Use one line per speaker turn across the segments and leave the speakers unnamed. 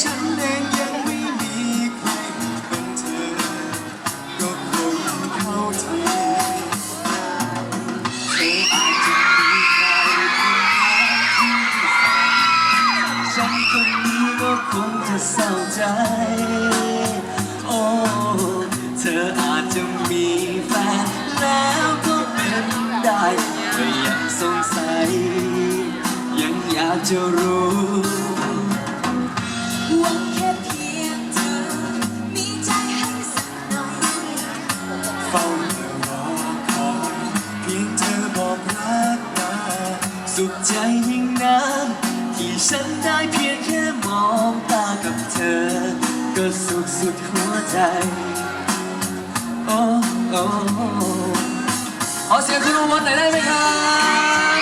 ฉันเองยังไม่มีใครเป็นเธอ ก็คงเข้าใจ
เธออาจจะมีใครคนนั้นที่ฝันฉันคนนี้ก็คงจะเศร้าใจ โอ้ เธออาจจะมีแฟนแล้วก็เป็นได้ก็ยังสงสัย ยังอยากจะรู้ ฉันได้เพียงแค่มองตากับเธอ ก็สุขสุดหัวใจ โอ้โอ้ขอเสียงคุณอุบลหน่อยได้ไหมครับ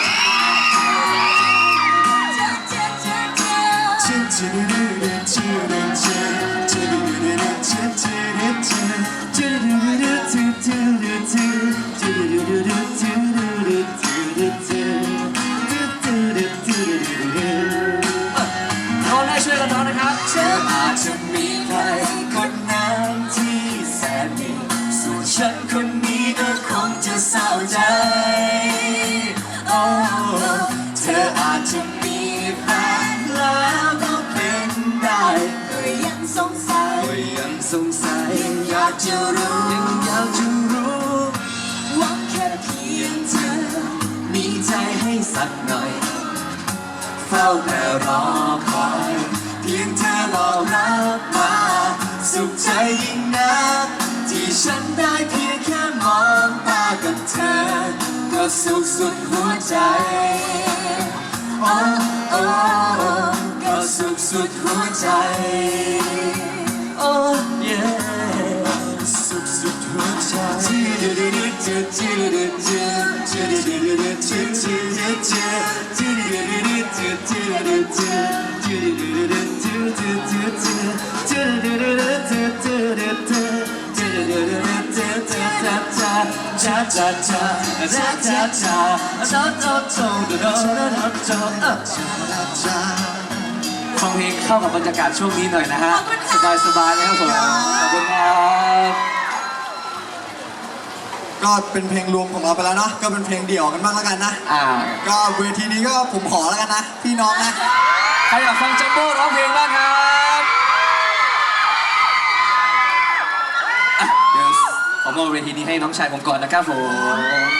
เจ้าเจ้าเจ้าเจ้า
เชื่อเชื่อเชื่อเชื่อเชื่อเชื่อเชื่อเชื่อเชื่อเชื่อ
ร้ ฉันคนนี้ก็คงจะเศร้าใจ โอ้ เธออาจจะมีแฟนแล้วก็เป็นได้
ก็ยังสงสัย
ก็ยังสงสัยอยากจะรู้ยังอยากจะรู้
หวังแค่เพียงเธอ
มีใจให้สักหน่อย เฝ้าแต่รอคอย เพียงเธอหลอรักมา สุขใจยิ่งนัก ฉันได้เพียงแค่มองตากับเธอ ก็สุขสุดหัวใจ oh oh อ้ก็สุขสุดหัวใจ oh yeah สุขสุดหัวใจ จ้าจ้าจ้าจ้าจ้าจ้าจ้าจ้าจ้าจ้าจ้าจ้าฟังเพลงเข้ากับบรรยากาศช่วงนี้หน่อยนะฮะ สบายสบายๆนะครับผม ขอบคุณครับ
ก็เป็นเพลงรวมของเราไปแล้วเนาะ ก็เป็นเพลงเดี่ยวกันบ้างแล้วกันนะ
อ่า
ก็เวทีนี้ก็ผมขอแล้วกันนะ พี่น้องนะ
ใครอยากฟังจัมโบ้ร้องเพลงบ้างครับอะเดี๋ยวผมเอา เวทีนี้ให้น้องชายผมก่อนนะครับผม